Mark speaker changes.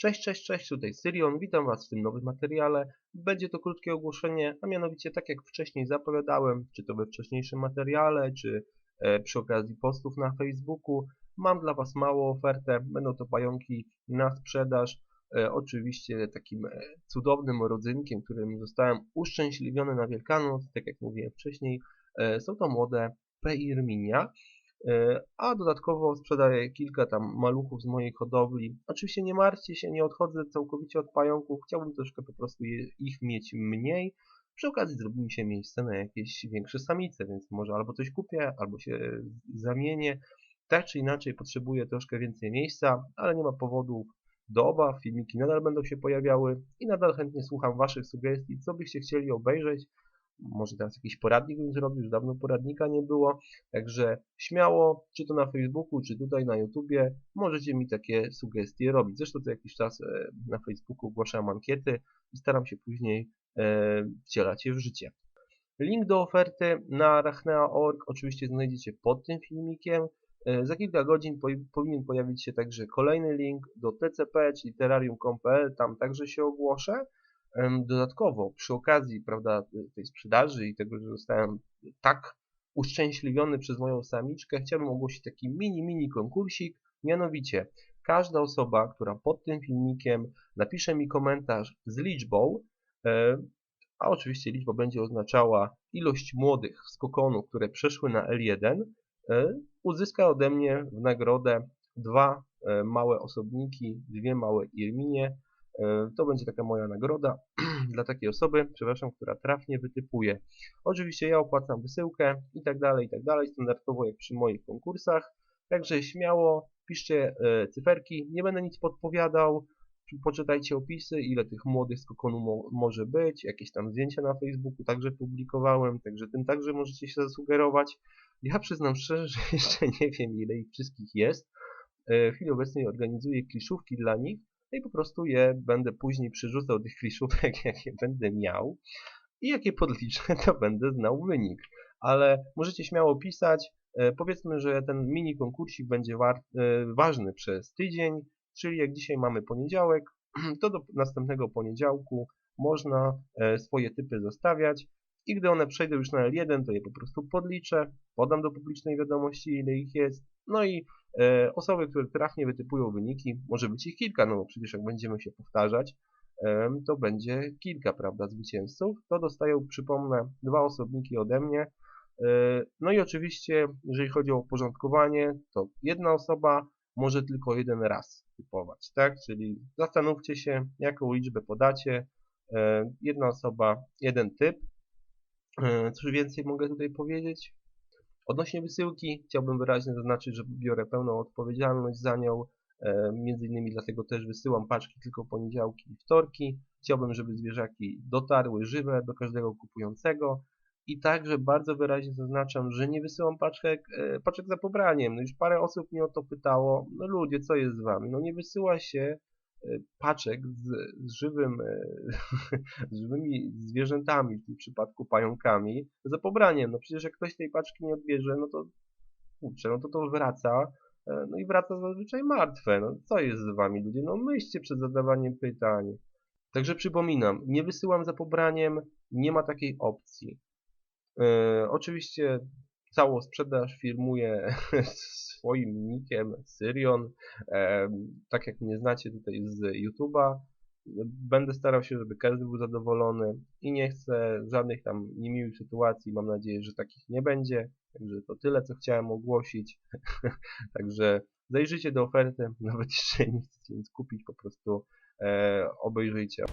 Speaker 1: Cześć, cześć, cześć, tutaj Syrion, witam Was w tym nowym materiale. Będzie to krótkie ogłoszenie, a mianowicie tak jak wcześniej zapowiadałem, czy to we wcześniejszym materiale, czy e, przy okazji postów na Facebooku, mam dla Was małą ofertę, będą to pająki na sprzedaż. E, oczywiście takim e, cudownym rodzynkiem, którym zostałem uszczęśliwiony na Wielkanoc, tak jak mówiłem wcześniej, e, są to młode Peirminia. E, a dodatkowo sprzedaję kilka tam maluchów z mojej hodowli. Oczywiście nie martwcie się, nie odchodzę całkowicie od pająków, chciałbym troszkę po prostu ich mieć mniej. Przy okazji zrobi mi się miejsce na jakieś większe samice, więc może albo coś kupię, albo się zamienię. Tak czy inaczej potrzebuję troszkę więcej miejsca, ale nie ma powodów do obaw, filmiki nadal będą się pojawiały i nadal chętnie słucham Waszych sugestii, co byście chcieli obejrzeć. Może teraz jakiś poradnik bym zrobił, już dawno poradnika nie było. Także śmiało, czy to na Facebooku, czy tutaj na YouTubie, możecie mi takie sugestie robić. Zresztą co jakiś czas e, na Facebooku ogłaszam ankiety i staram się później e, wcielać je w życie. Link do oferty na rachnea.org oczywiście znajdziecie pod tym filmikiem. E, Za kilka godzin powi- powinien pojawić się także kolejny link do TCP, czyli terrarium.pl, tam także się ogłoszę. Dodatkowo, przy okazji prawda, tej sprzedaży i tego, że zostałem tak uszczęśliwiony przez moją samiczkę, chciałbym ogłosić taki mini, mini konkursik. Mianowicie, każda osoba, która pod tym filmikiem napisze mi komentarz z liczbą, e, a oczywiście liczba będzie oznaczała ilość młodych skokonów, które przeszły na L1, e, uzyska ode mnie w nagrodę dwa e, małe osobniki, dwie małe irminie. E, To będzie taka moja nagroda dla takiej osoby, przepraszam, która trafnie wytypuje. Oczywiście ja opłacam wysyłkę i tak dalej, i tak dalej, standardowo jak przy moich konkursach. Także śmiało piszcie e, cyferki, nie będę nic podpowiadał. Poczytajcie opisy, ile tych młodych skokonu mo może być, jakieś tam zdjęcia na Facebooku także publikowałem, także tym także możecie się zasugerować. Ja przyznam szczerze, że jeszcze nie wiem ile ich wszystkich jest. E, W chwili obecnej organizuję kliszówki dla nich, i po prostu je będę później przerzucał tych kliszówek, jak je będę miał. I jak je podliczę, to będę znał wynik. Ale możecie śmiało pisać. E, Powiedzmy, że ten mini konkursik będzie e, ważny przez tydzień, czyli jak dzisiaj mamy poniedziałek, to do następnego poniedziałku można e, swoje typy zostawiać i gdy one przejdą już na L1, to je po prostu podliczę, podam do publicznej wiadomości, ile ich jest, no i e, osoby, które trafnie wytypują wyniki, może być ich kilka, no bo przecież jak będziemy się powtarzać, em, to będzie kilka, prawda, zwycięzców, to dostają, przypomnę, dwa osobniki ode mnie. E, No i oczywiście, jeżeli chodzi o uporządkowanie, to jedna osoba może tylko jeden raz typować, tak? Czyli zastanówcie się, jaką liczbę podacie. E, Jedna osoba, jeden typ. E, Coś więcej mogę tutaj powiedzieć? Odnośnie wysyłki chciałbym wyraźnie zaznaczyć, że biorę pełną odpowiedzialność za nią. E, Między innymi dlatego też wysyłam paczki tylko poniedziałki i wtorki. Chciałbym, żeby zwierzaki dotarły żywe do każdego kupującego. I także bardzo wyraźnie zaznaczam, że nie wysyłam paczek, e, paczek za pobraniem. No już parę osób mnie o to pytało. No ludzie, co jest z wami? No nie wysyła się paczek z, z żywym, e, z żywymi zwierzętami, w tym przypadku pająkami, za pobraniem. No przecież jak ktoś tej paczki nie odbierze, no to kurczę, no to to wraca, e, no i wraca zazwyczaj martwe. No co jest z wami ludzie? No myślcie przed zadawaniem pytań. Także przypominam, nie wysyłam za pobraniem, nie ma takiej opcji. E, oczywiście całą sprzedaż firmuję swoim nickiem Syrion. Tak jak mnie znacie tutaj z YouTube'a, będę starał się, żeby każdy był zadowolony i nie chcę żadnych tam niemiłych sytuacji. Mam nadzieję, że takich nie będzie. Także to tyle, co chciałem ogłosić. Także zajrzyjcie do oferty, nawet jeżeli nie chcecie nic kupić, po prostu e, obejrzyjcie.